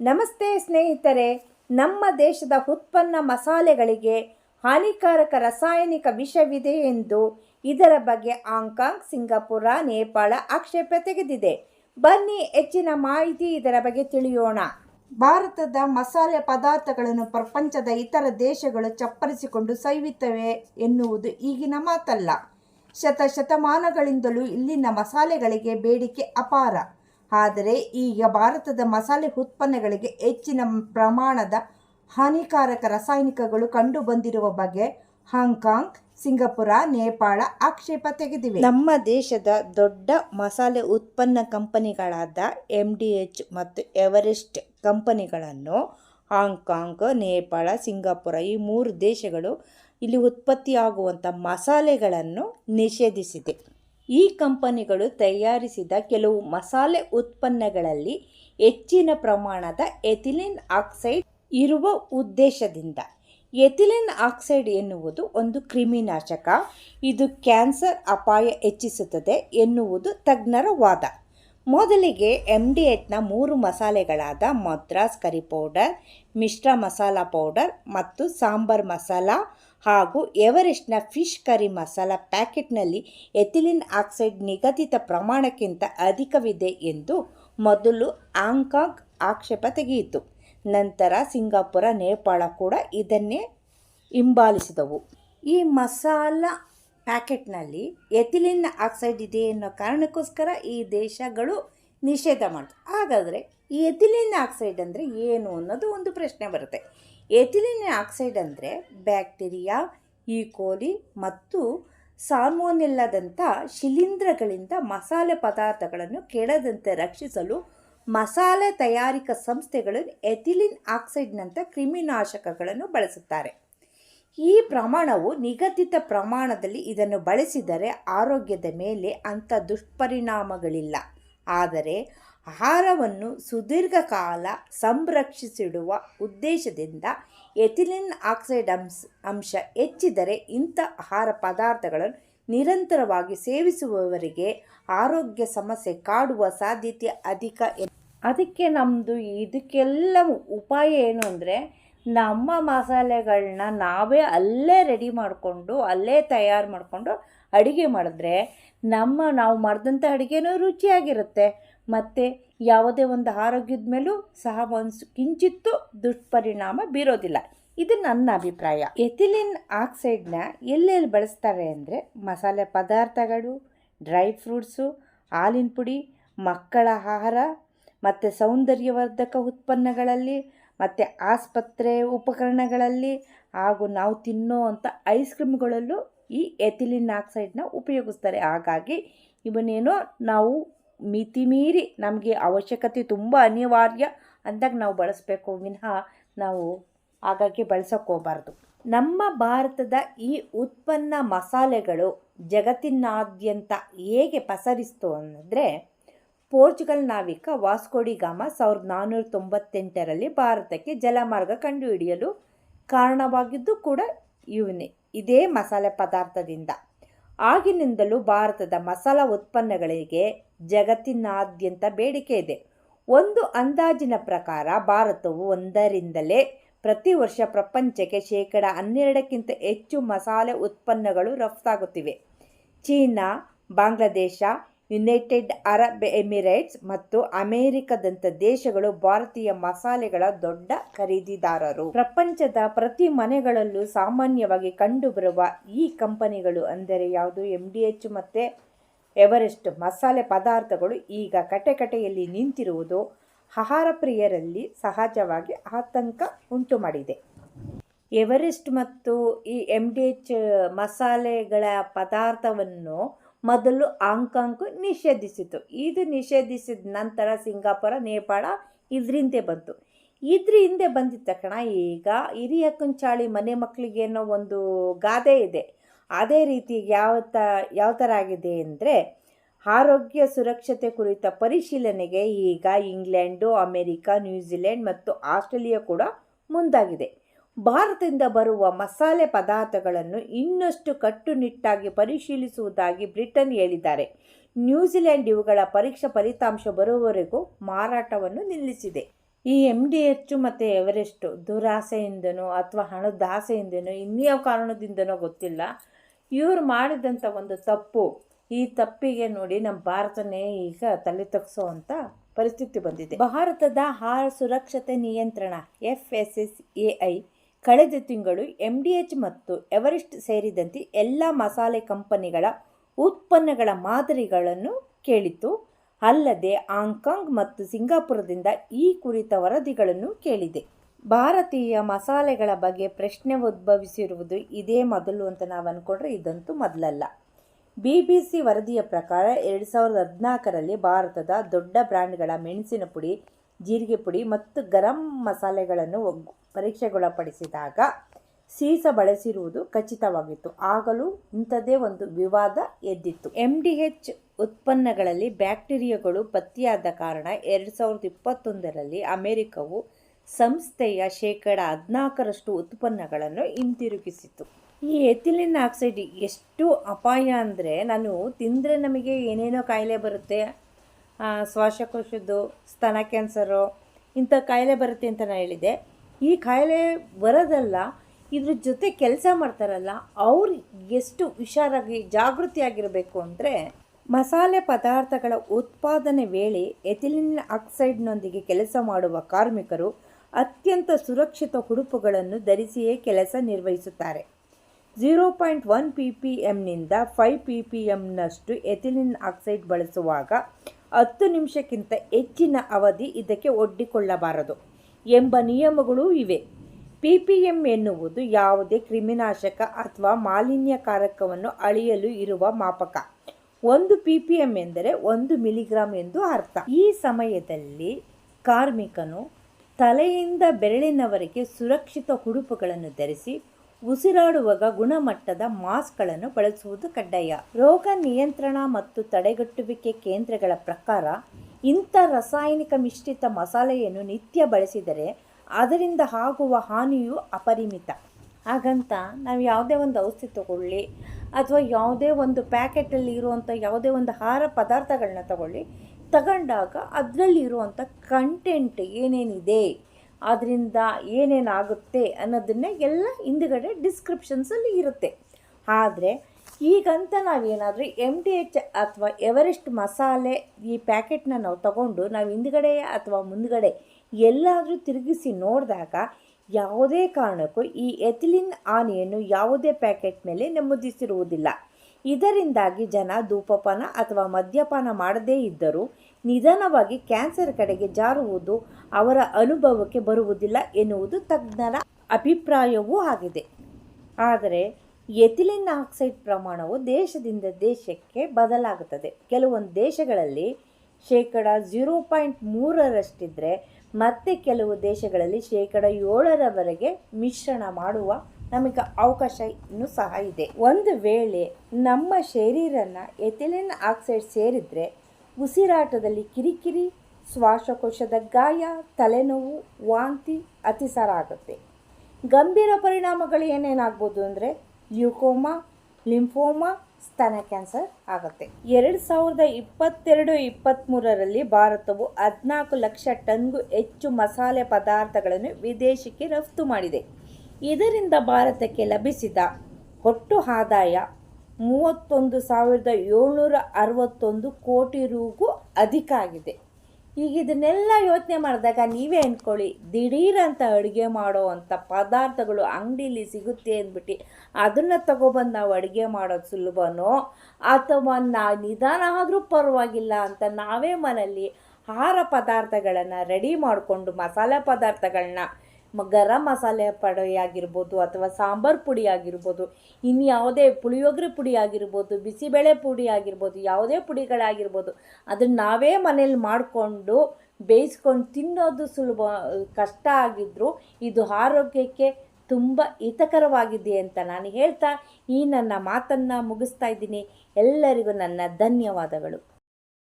ನಮಸ್ತೆ ಸ್ನೇಹಿತರೆ, ನಮ್ಮ ದೇಶದ ಉತ್ಪನ್ನ ಮಸಾಲೆಗಳಿಗೆ ಹಾನಿಕಾರಕ ರಾಸಾಯನಿಕ ವಿಷವಿದೆ ಎಂದು ಇದರ ಬಗ್ಗೆ ಹಾಂಗ್ಕಾಂಗ್ ಸಿಂಗಾಪುರ, ನೇಪಾಳ ಆಕ್ಷೇಪ ತೆಗೆದಿದೆ. ಬನ್ನಿ ಹೆಚ್ಚಿನ ಮಾಹಿತಿ ಇದರ ಬಗ್ಗೆ ತಿಳಿಯೋಣ. ಭಾರತದ ಮಸಾಲೆ ಪದಾರ್ಥಗಳನ್ನು ಪ್ರಪಂಚದ ಇತರ ದೇಶಗಳು ಚಪ್ಪರಿಸಿಕೊಂಡು ಸೈವಿತವೆ ಎನ್ನುವುದು ಈಗಿನ ಮಾತಲ್ಲ. ಶತಶತಮಾನಗಳಿಂದಲೂ ಇಲ್ಲಿನ ಮಸಾಲೆಗಳಿಗೆ ಬೇಡಿಕೆ ಅಪಾರ. ಆದರೆ ಈಗ ಭಾರತದ ಮಸಾಲೆ ಉತ್ಪನ್ನಗಳಿಗೆ ಹೆಚ್ಚಿನ ಪ್ರಮಾಣದ ಹಾನಿಕಾರಕ ರಾಸಾಯನಿಕಗಳು ಕಂಡುಬಂದಿರುವ ಬಗ್ಗೆ ಹಾಂಗ್ಕಾಂಗ್, ಸಿಂಗಾಪುರ, ನೇಪಾಳ ಆಕ್ಷೇಪ ತೆಗೆದಿವೆ. ನಮ್ಮ ದೇಶದ ದೊಡ್ಡ ಮಸಾಲೆ ಉತ್ಪನ್ನ ಕಂಪನಿಗಳಾದ ಎಂ ಡಿ ಎಚ್ ಮತ್ತು ಎವರೆಸ್ಟ್ ಕಂಪನಿಗಳನ್ನು ಹಾಂಗ್ಕಾಂಗ್, ನೇಪಾಳ, ಸಿಂಗಾಪುರ ಈ ಮೂರು ದೇಶಗಳು ಇಲ್ಲಿ ಉತ್ಪತ್ತಿಯಾಗುವಂಥ ಮಸಾಲೆಗಳನ್ನು ನಿಷೇಧಿಸಿದೆ. ಈ ಕಂಪನಿಗಳು ತಯಾರಿಸಿದ ಕೆಲವು ಮಸಾಲೆ ಉತ್ಪನ್ನಗಳಲ್ಲಿ ಹೆಚ್ಚಿನ ಪ್ರಮಾಣದ ಎಥಿಲಿನ್ ಆಕ್ಸೈಡ್ ಇರುವ ಉದ್ದೇಶದಿಂದ. ಎಥಿಲಿನ್ ಆಕ್ಸೈಡ್ ಎನ್ನುವುದು ಒಂದು ಕ್ರಿಮಿನಾಶಕ. ಇದು ಕ್ಯಾನ್ಸರ್ ಅಪಾಯ ಹೆಚ್ಚಿಸುತ್ತದೆ ಎನ್ನುವುದು ತಜ್ಞರ ವಾದ. ಮೊದಲಿಗೆ ಎಂ ಡಿ ಎಚ್ನ ಮೂರು ಮಸಾಲೆಗಳಾದ ಮದ್ರಾಸ್ ಕರಿ ಪೌಡರ್, ಮಿಶ್ರ ಮಸಾಲ ಪೌಡರ್ ಮತ್ತು ಸಾಂಬಾರ್ ಮಸಾಲ ಹಾಗೂ ಎವರೆಸ್ಟ್ನ ಫಿಶ್ ಕರಿ ಮಸಾಲ ಪ್ಯಾಕೆಟ್ನಲ್ಲಿ ಎಥಿಲಿನ್ ಆಕ್ಸೈಡ್ ನಿಗದಿತ ಪ್ರಮಾಣಕ್ಕಿಂತ ಅಧಿಕವಿದೆ ಎಂದು ಮೊದಲು ಹಾಂಗ್ಕಾಂಗ್ ಆಕ್ಷೇಪ ತೆಗೆಯಿತು. ನಂತರ ಸಿಂಗಾಪುರ, ನೇಪಾಳ ಕೂಡ ಇದನ್ನೇ ಹಿಂಬಾಲಿಸಿದವು. ಈ ಮಸಾಲ ಪ್ಯಾಕೆಟ್ನಲ್ಲಿ ಎಥಿಲಿನ್ ಆಕ್ಸೈಡ್ ಇದೆ ಅನ್ನೋ ಕಾರಣಕ್ಕೋಸ್ಕರ ಈ ದೇಶಗಳು ನಿಷೇಧ ಮಾಡ್ತು. ಹಾಗಾದರೆ ಈ ಎಥಿಲಿನ್ ಆಕ್ಸೈಡ್ ಅಂದರೆ ಏನು ಅನ್ನೋದು ಒಂದು ಪ್ರಶ್ನೆ ಬರುತ್ತೆ. ಎಥಿಲಿನ್ ಆಕ್ಸೈಡ್ ಅಂದರೆ ಬ್ಯಾಕ್ಟೀರಿಯಾ ಈಕೋಲಿ ಮತ್ತು ಸಾಲ್ಮೋನೆಲ್ಲದಂಥ ಶಿಲೀಂಧ್ರಗಳಿಂದ ಮಸಾಲೆ ಪದಾರ್ಥಗಳನ್ನು ಕೆಡದಂತೆ ರಕ್ಷಿಸಲು ಮಸಾಲೆ ತಯಾರಿಕಾ ಸಂಸ್ಥೆಗಳು ಎಥಿಲಿನ್ ಆಕ್ಸೈಡ್ನಂಥ ಕ್ರಿಮಿನಾಶಕಗಳನ್ನು ಬಳಸುತ್ತಾರೆ. ಈ ಪ್ರಮಾಣವು ನಿಗದಿತ ಪ್ರಮಾಣದಲ್ಲಿ ಇದನ್ನು ಬಳಸಿದರೆ ಆರೋಗ್ಯದ ಮೇಲೆ ಅಂಥ ದುಷ್ಪರಿಣಾಮಗಳಿಲ್ಲ. ಆದರೆ ಆಹಾರವನ್ನು ಸುದೀರ್ಘ ಕಾಲ ಸಂರಕ್ಷಿಸಿಡುವ ಉದ್ದೇಶದಿಂದ ಎಥಿಲಿನ್ ಆಕ್ಸೈಡ್ ಅಂಶ ಅಂಶ ಹೆಚ್ಚಿದರೆ ಇಂಥ ಆಹಾರ ಪದಾರ್ಥಗಳನ್ನು ನಿರಂತರವಾಗಿ ಸೇವಿಸುವವರಿಗೆ ಆರೋಗ್ಯ ಸಮಸ್ಯೆ ಕಾಡುವ ಸಾಧ್ಯತೆ ಅಧಿಕ ಅದಕ್ಕೆ ನಮ್ಮದು ಇದಕ್ಕೆಲ್ಲ ಉಪಾಯ ಏನು ಅಂದರೆ ನಮ್ಮ ಮಸಾಲೆಗಳನ್ನ ನಾವೇ ಅಲ್ಲೇ ರೆಡಿ ಮಾಡಿಕೊಂಡು, ಅಲ್ಲೇ ತಯಾರು ಮಾಡಿಕೊಂಡು ಅಡುಗೆ ಮಾಡಿದ್ರೆ ನಮ್ಮ, ನಾವು ಮಾಡಿದಂಥ ಅಡುಗೆನೂ ರುಚಿಯಾಗಿರುತ್ತೆ. ಮತ್ತು ಯಾವುದೇ ಒಂದು ಆರೋಗ್ಯದ ಮೇಲೂ ಸಹ ಒಂದು ಕಿಂಚಿತ್ತೂ ದುಷ್ಪರಿಣಾಮ ಬೀರೋದಿಲ್ಲ. ಇದು ನನ್ನ ಅಭಿಪ್ರಾಯ. ಎಥಿಲಿನ್ ಆಕ್ಸೈಡ್ನ ಎಲ್ಲೆಲ್ಲಿ ಬಳಸ್ತಾರೆ ಅಂದರೆ ಮಸಾಲೆ ಪದಾರ್ಥಗಳು, ಡ್ರೈ ಫ್ರೂಟ್ಸು, ಹಾಲಿನ ಪುಡಿ, ಮಕ್ಕಳ ಆಹಾರ ಮತ್ತು ಸೌಂದರ್ಯವರ್ಧಕ ಉತ್ಪನ್ನಗಳಲ್ಲಿ ಮತ್ತು ಆಸ್ಪತ್ರೆ ಉಪಕರಣಗಳಲ್ಲಿ ಹಾಗೂ ನಾವು ತಿನ್ನೋ ಅಂಥ ಐಸ್ ಕ್ರೀಮ್ಗಳಲ್ಲೂ ಈ ಎಥಿಲಿನ್ ಆಕ್ಸೈಡ್ನ ಉಪಯೋಗಿಸ್ತಾರೆ. ಹಾಗಾಗಿ ಇವನ್ನೇನೋ ನಾವು ಮಿತಿ ಮೀರಿ ನಮಗೆ ಅವಶ್ಯಕತೆ ತುಂಬ ಅನಿವಾರ್ಯ ಅಂದಾಗ ನಾವು ಬಳಸಬೇಕು. ವಿನಃ ನಾವು ಹಾಗಾಗಿ ಬಳಸೋಕೆ ಹೋಗಬಾರ್ದು. ನಮ್ಮ ಭಾರತದ ಈ ಉತ್ಪನ್ನ ಮಸಾಲೆಗಳು ಜಗತ್ತಿನಾದ್ಯಂತ ಹೇಗೆ ಪಸರಿಸ್ತು ಅಂದರೆ ಪೋರ್ಚುಗಲ್ ನಾವಿಕ ವಾಸ್ಕೋಡಿ ಗಾಮ ಸಾವಿರದ ನಾನ್ನೂರ ತೊಂಬತ್ತೆಂಟರಲ್ಲಿ ಭಾರತಕ್ಕೆ ಜಲಮಾರ್ಗ ಕಂಡುಹಿಡಿಯಲು ಕಾರಣವಾಗಿದ್ದು ಕೂಡ ಇವನೇ ಇದೇ ಮಸಾಲೆ ಪದಾರ್ಥದಿಂದ. ಆಗಿನಿಂದಲೂ ಭಾರತದ ಮಸಾಲ ಉತ್ಪನ್ನಗಳಿಗೆ ಜಗತ್ತಿನಾದ್ಯಂತ ಬೇಡಿಕೆ ಇದೆ. ಒಂದು ಅಂದಾಜಿನ ಪ್ರಕಾರ ಭಾರತವು ಒಂದರಿಂದಲೇ ಪ್ರತಿ ವರ್ಷ ಪ್ರಪಂಚಕ್ಕೆ ಶೇಕಡ ಹನ್ನೆರಡಕ್ಕಿಂತ ಹೆಚ್ಚು ಮಸಾಲೆ ಉತ್ಪನ್ನಗಳು ರಫ್ತಾಗುತ್ತಿವೆ. China, Bangladesh United Arab Emirates ಮತ್ತು ಅಮೆರಿಕದಂಥ ದೇಶಗಳು ಭಾರತೀಯ ಮಸಾಲೆಗಳ ದೊಡ್ಡ ಖರೀದಿದಾರರು. ಪ್ರಪಂಚದ ಪ್ರತಿ ಮನೆಗಳಲ್ಲೂ ಸಾಮಾನ್ಯವಾಗಿ ಕಂಡುಬರುವ ಈ ಕಂಪನಿಗಳು ಅಂದರೆ ಯಾವುದು? ಎಂ ಡಿ ಎಚ್ ಮತ್ತು ಎವರೆಸ್ಟ್ ಮಸಾಲೆ ಪದಾರ್ಥಗಳು ಈಗ ಕಟೆಕಟೆಯಲ್ಲಿ ನಿಂತಿರುವುದು ಆಹಾರ ಪ್ರಿಯರಲ್ಲಿ ಸಹಜವಾಗಿ ಆತಂಕ ಉಂಟು ಮಾಡಿದೆ. ಎವರೆಸ್ಟ್ ಮತ್ತು ಈ ಎಂ ಡಿ ಎಚ್ ಮಸಾಲೆಗಳ ಪದಾರ್ಥವನ್ನು ಮೊದಲು ಹಾಂಗ್ಕಾಂಗ್ ನಿಷೇಧಿಸಿತು. ಇದು ನಿಷೇಧಿಸಿದ ನಂತರ ಸಿಂಗಾಪುರ, ನೇಪಾಳ ಇದರಿಂದೆ ಬಂತು. ಇದ್ರ ಹಿಂದೆ ಬಂದಿದ್ದ ತಕ್ಷಣ ಈಗ ಹಿರಿಯ ಕುಂಚಾಳಿ ಮನೆ ಮಕ್ಕಳಿಗೆ ಅನ್ನೋ ಒಂದು ಗಾದೆ ಇದೆ. ಅದೇ ರೀತಿ ಯಾವ ತ, ಯಾವ ಥರ ಆಗಿದೆ ಅಂದರೆ ಆರೋಗ್ಯ ಸುರಕ್ಷತೆ ಕುರಿತ ಪರಿಶೀಲನೆಗೆ ಈಗ ಇಂಗ್ಲೆಂಡು, ಅಮೇರಿಕಾ, ನ್ಯೂಜಿಲೆಂಡ್ ಮತ್ತು ಆಸ್ಟ್ರೇಲಿಯಾ ಕೂಡ ಮುಂದಾಗಿದೆ. ಭಾರತದಿಂದ ಬರುವ ಮಸಾಲೆ ಪದಾರ್ಥಗಳನ್ನು ಇನ್ನಷ್ಟು ಕಟ್ಟುನಿಟ್ಟಾಗಿ ಪರಿಶೀಲಿಸುವುದಾಗಿ ಬ್ರಿಟನ್ ಹೇಳಿದ್ದಾರೆ. ನ್ಯೂಜಿಲೆಂಡ್ ಇವುಗಳ ಪರೀಕ್ಷಾ ಫಲಿತಾಂಶ ಬರುವವರೆಗೂ ಮಾರಾಟವನ್ನು ನಿಲ್ಲಿಸಿದೆ. ಈ ಎಂ ಡಿ ಎಚ್ಚು ಮತ್ತು ಎವರೆಸ್ಟು ದುರಾಸೆಯಿಂದನೋ ಅಥವಾ ಹಣದ ಆಸೆಯಿಂದನೋ ಇನ್ಯಾವ ಕಾರಣದಿಂದನೋ ಗೊತ್ತಿಲ್ಲ. ಇವರು ಮಾಡಿದಂಥ ಒಂದು ತಪ್ಪು. ಈ ತಪ್ಪಿಗೆ ನೋಡಿ ನಮ್ಮ ಭಾರತನೇ ಈಗ ತಲೆ ತಗ್ಸೋವಂಥ ಪರಿಸ್ಥಿತಿ ಬಂದಿದೆ. ಭಾರತದ ಆಹಾರ ಸುರಕ್ಷತೆ ನಿಯಂತ್ರಣ F S S A I ಕಳೆದ ತಿಂಗಳು ಎಂ ಡಿ ಎಚ್ ಮತ್ತು ಎವರೆಸ್ಟ್ ಸೇರಿದಂತೆ ಎಲ್ಲ ಮಸಾಲೆ ಕಂಪನಿಗಳ ಉತ್ಪನ್ನಗಳ ಮಾದರಿಗಳನ್ನು ಕೇಳಿತು. ಅಲ್ಲದೆ ಹಾಂಗ್ಕಾಂಗ್ ಮತ್ತು ಸಿಂಗಾಪುರದಿಂದ ಈ ಕುರಿತ ವರದಿಗಳನ್ನು ಕೇಳಿದೆ. ಭಾರತೀಯ ಮಸಾಲೆಗಳ ಬಗ್ಗೆ ಪ್ರಶ್ನೆ ಉದ್ಭವಿಸಿರುವುದು ಇದೇ ಮೊದಲು ಅಂತ ನಾವು ಅಂದ್ಕೊಂಡ್ರೆ ಇದಂತೂ ಮೊದಲಲ್ಲ. ಬಿ ಬಿ ಸಿ ವರದಿಯ ಪ್ರಕಾರ ಎರಡು ಸಾವಿರದ ಹದಿನಾಲ್ಕರಲ್ಲಿ ಭಾರತದ ದೊಡ್ಡ ಬ್ರ್ಯಾಂಡ್ಗಳ ಮೆಣಸಿನ ಪುಡಿ ಜೀರಿಗೆ ಪುಡಿ ಮತ್ತು ಗರಂ ಮಸಾಲೆಗಳನ್ನು ಪರೀಕ್ಷೆಗೊಳಪಡಿಸಿದಾಗ ಸೀಸ ಬಳಸಿರುವುದು ಖಚಿತವಾಗಿತ್ತು. ಆಗಲೂ ಇಂಥದ್ದೇ ಒಂದು ವಿವಾದ ಎದ್ದಿತ್ತು. ಎಂ ಡಿ ಎಚ್ ಉತ್ಪನ್ನಗಳಲ್ಲಿ ಬ್ಯಾಕ್ಟೀರಿಯಾಗಳು ಪತ್ತೆಯಾದ ಕಾರಣ ಎರಡು ಸಾವಿರದ ಇಪ್ಪತ್ತೊಂದರಲ್ಲಿ ಅಮೆರಿಕವು ಸಂಸ್ಥೆಯ ಶೇಕಡ ಹದಿನಾಲ್ಕರಷ್ಟು ಉತ್ಪನ್ನಗಳನ್ನು ಹಿಂತಿರುಗಿಸಿತು ಈ ಎಥಿಲಿನ್ ಆಕ್ಸೈಡ್ ಎಷ್ಟು ಅಪಾಯ ಅಂದರೆ, ನಾನು ತಿಂದರೆ ನಮಗೆ ಏನೇನೋ ಕಾಯಿಲೆ ಬರುತ್ತೆ ಶ್ವಾಸಕೋಶದ್ದು, ಸ್ತನ ಕ್ಯಾನ್ಸರು, ಇಂಥ ಕಾಯಿಲೆ ಬರುತ್ತೆ ಅಂತ ನಾನು ಹೇಳಿದೆ ಈ ಕಾಯಿಲೆ ಬರೋದಲ್ಲ, ಇದ್ರ ಜೊತೆ ಕೆಲಸ ಮಾಡ್ತಾರಲ್ಲ, ಅವ್ರು ಎಷ್ಟು ಹುಷಾರಾಗಿ, ಜಾಗೃತಿಯಾಗಿರಬೇಕು ಅಂದರೆ, ಮಸಾಲೆ ಪದಾರ್ಥಗಳ ಉತ್ಪಾದನೆ ವೇಳೆ ಎಥಿಲಿನ್ ಆಕ್ಸೈಡ್ನೊಂದಿಗೆ ಕೆಲಸ ಮಾಡುವ ಕಾರ್ಮಿಕರು ಅತ್ಯಂತ ಸುರಕ್ಷಿತ ಹುಡುಪುಗಳನ್ನು ಧರಿಸಿಯೇ ಕೆಲಸ ನಿರ್ವಹಿಸುತ್ತಾರೆ. Zero point one P P ಎಮ್ನಿಂದ five P P ಎಮ್ನಷ್ಟು ಎಥಿಲಿನ್ ಆಕ್ಸೈಡ್ ಬಳಸುವಾಗ ಹತ್ತು ನಿಮಿಷಕ್ಕಿಂತ ಹೆಚ್ಚಿನ ಅವಧಿ ಇದಕ್ಕೆ ಒಡ್ಡಿಕೊಳ್ಳಬಾರದು ಎಂಬ ನಿಯಮಗಳೂ ಇವೆ. ಪಿ ಪಿ ಎಂ ಎನ್ನುವುದು ಯಾವುದೇ ಕ್ರಿಮಿನಾಶಕ ಅಥವಾ ಮಾಲಿನ್ಯಕಾರಕವನ್ನು ಅಳೆಯಲು ಇರುವ ಮಾಪಕ. ಒಂದು ಪಿ ಪಿ ಎಂ ಎಂದರೆ ಒಂದು ಮಿಲಿಗ್ರಾಮ್ ಎಂದು ಅರ್ಥ. ಈ ಸಮಯದಲ್ಲಿ ಕಾರ್ಮಿಕನು ತಲೆಯಿಂದ ಬೆರಳಿನವರೆಗೆ ಸುರಕ್ಷಿತ ಹುಡುಪುಗಳನ್ನು ಧರಿಸಿ ಉಸಿರಾಡುವಾಗ ಗುಣಮಟ್ಟದ ಮಾಸ್ಕ್ಗಳನ್ನು ಬಳಸುವುದು ಕಡ್ಡಾಯ. ರೋಗ ನಿಯಂತ್ರಣ ಮತ್ತು ತಡೆಗಟ್ಟುವಿಕೆ ಕೇಂದ್ರಗಳ ಪ್ರಕಾರ ಇಂಥ ರಾಸಾಯನಿಕ ಮಿಶ್ರಿತ ಮಸಾಲೆಯನ್ನು ನಿತ್ಯ ಬಳಸಿದರೆ ಅದರಿಂದ ಆಗುವ ಹಾನಿಯು ಅಪರಿಮಿತ. ಹಾಗಂತ ನಾವು ಯಾವುದೇ ಒಂದು ಔಷಧಿ ತಗೊಳ್ಳಿ ಅಥವಾ ಯಾವುದೇ ಒಂದು ಪ್ಯಾಕೆಟಲ್ಲಿ ಇರುವಂಥ ಯಾವುದೇ ಒಂದು ಆಹಾರ ಪದಾರ್ಥಗಳನ್ನ ತಗೊಳ್ಳಿ, ತಗೊಂಡಾಗ ಅದರಲ್ಲಿರುವಂಥ ಕಂಟೆಂಟ್ ಏನೇನಿದೆ? ಅದರಿಂದ ಏನೇನಾಗುತ್ತೆ ಅನ್ನೋದನ್ನೇ ಎಲ್ಲ ಹಿಂದುಗಡೆ ಡಿಸ್ಕ್ರಿಪ್ಷನ್ಸಲ್ಲಿ ಇರುತ್ತೆ. ಆದರೆ ಈಗಂತ ನಾವೇನಾದರೂ ಎಂ ಡಿ ಎಚ್ ಅಥವಾ ಎವರೆಸ್ಟ್ ಮಸಾಲೆ ಈ ಪ್ಯಾಕೆಟ್ನ ನಾವು ತಗೊಂಡು ನಾವು ಹಿಂದುಗಡೆ ಅಥವಾ ಮುಂದುಗಡೆ ಎಲ್ಲಾದರೂ ತಿರುಗಿಸಿ ನೋಡಿದಾಗ ಯಾವುದೇ ಕಾರಣಕ್ಕೂ ಈ ಎಥಿಲಿನ್ ಆನೆಯನ್ನು ಯಾವುದೇ ಪ್ಯಾಕೆಟ್ ಮೇಲೆ ನಮೂದಿಸಿರುವುದಿಲ್ಲ. ಇದರಿಂದಾಗಿ ಜನ ಧೂಪಪಾನ ಅಥವಾ ಮದ್ಯಪಾನ ಮಾಡದೇ ಇದ್ದರೂ ನಿಧಾನವಾಗಿ ಕ್ಯಾನ್ಸರ್ ಕಡೆಗೆ ಜಾರುವುದು ಅವರ ಅನುಭವಕ್ಕೆ ಬರುವುದಿಲ್ಲ ಎನ್ನುವುದು ತಜ್ಞರ ಅಭಿಪ್ರಾಯವೂ ಆಗಿದೆ. ಆದರೆ, ಎಥಿಲಿನ್ ಆಕ್ಸೈಡ್ ಪ್ರಮಾಣವು ದೇಶದಿಂದ ದೇಶಕ್ಕೆ ಬದಲಾಗುತ್ತದೆ. ಕೆಲವೊಂದು ದೇಶಗಳಲ್ಲಿ ಶೇಕಡ ಝೀರೋ ಪಾಯಿಂಟ್ ಮೂರರಷ್ಟಿದ್ದರೆ ಮತ್ತೆ ಕೆಲವು ದೇಶಗಳಲ್ಲಿ ಶೇಕಡ ಏಳರವರೆಗೆ ಮಿಶ್ರಣ ಮಾಡುವ ನಮಗೆ ಅವಕಾಶ ಇನ್ನೂ ಸಹ ಇದೆ. ಒಂದು ವೇಳೆ ನಮ್ಮ ಶರೀರನ ಎಥಿಲಿನ್ ಆಕ್ಸೈಡ್ ಸೇರಿದರೆ ಉಸಿರಾಟದಲ್ಲಿ ಕಿರಿಕಿರಿ, ಶ್ವಾಸಕೋಶದ ಗಾಯ, ತಲೆನೋವು, ವಾಂತಿ, ಅತಿಸಾರ ಆಗುತ್ತೆ. ಗಂಭೀರ ಪರಿಣಾಮಗಳು ಏನೇನಾಗ್ಬೋದು ಅಂದರೆ ಲ್ಯೂಕೋಮಾ, ಲಿಂಫೋಮಾ, ಸ್ತನ ಕ್ಯಾನ್ಸರ್ ಆಗುತ್ತೆ. ಎರಡು ಸಾವಿರದ ಇಪ್ಪತ್ತೆರಡು ಇಪ್ಪತ್ತ್ಮೂರರಲ್ಲಿ ಭಾರತವು ಹದಿನಾಲ್ಕು ಲಕ್ಷ ಟನ್ಗೂ ಹೆಚ್ಚು ಮಸಾಲೆ ಪದಾರ್ಥಗಳನ್ನು ವಿದೇಶಕ್ಕೆ ರಫ್ತು ಮಾಡಿದೆ. ಇದರಿಂದ ಭಾರತಕ್ಕೆ ಲಭಿಸಿದ ಒಟ್ಟು ಆದಾಯ ಮೂವತ್ತೊಂದು ಸಾವಿರದ ಏಳ್ನೂರ ಅರವತ್ತೊಂದು ಕೋಟಿ ರೂಗೂ ಅಧಿಕ ಆಗಿದೆ. ಈಗ ಇದನ್ನೆಲ್ಲ ಯೋಚನೆ ಮಾಡಿದಾಗ ನೀವೇ ಅಂದ್ಕೊಳ್ಳಿ ದಿಢೀರಂತ ಅಡುಗೆ ಮಾಡೋ ಪದಾರ್ಥಗಳು ಅಂಗಡೀಲಿ ಸಿಗುತ್ತೆ ಅಂದ್ಬಿಟ್ಟು ಅದನ್ನು ತಗೊಬಂದು ನಾವು ಅಡುಗೆ ಮಾಡೋದು ಸುಲಭನೋ ಅಥವಾ ನಾ ನಿಧಾನ ಆದರೂ ಪರವಾಗಿಲ್ಲ ಅಂತ ನಾವೇ ಮನೆಯಲ್ಲಿ ಆಹಾರ ಪದಾರ್ಥಗಳನ್ನು ರೆಡಿ ಮಾಡಿಕೊಂಡು ಮಸಾಲೆ ಪದಾರ್ಥಗಳನ್ನ ಗರಂ ಮಸಾಲೆ ಪುಡಿ ಆಗಿರ್ಬೋದು ಅಥವಾ ಸಾಂಬಾರು ಪುಡಿ ಆಗಿರ್ಬೋದು ಇನ್ಯಾವುದೇ ಪುಳಿಯೋಗರೆ ಪುಡಿ ಆಗಿರ್ಬೋದು ಬಿಸಿಬೇಳೆ ಪುಡಿ ಆಗಿರ್ಬೋದು ಯಾವುದೇ ಪುಡಿಗಳಾಗಿರ್ಬೋದು ಅದನ್ನು ನಾವೇ ಮನೇಲಿ ಮಾಡಿಕೊಂಡು ಬೇಯಿಸ್ಕೊಂಡು ತಿನ್ನೋದು ಸುಲಭ, ಕಷ್ಟ ಆಗಿದ್ದರೂ ಇದು ಆರೋಗ್ಯಕ್ಕೆ ತುಂಬ ಹಿತಕರವಾಗಿದೆ ಅಂತ ನಾನು ಹೇಳ್ತಾ ಈ ನನ್ನ ಮಾತನ್ನು ಮುಗಿಸ್ತಾ ಇದ್ದೀನಿ. ಎಲ್ಲರಿಗೂ ನನ್ನ ಧನ್ಯವಾದಗಳು.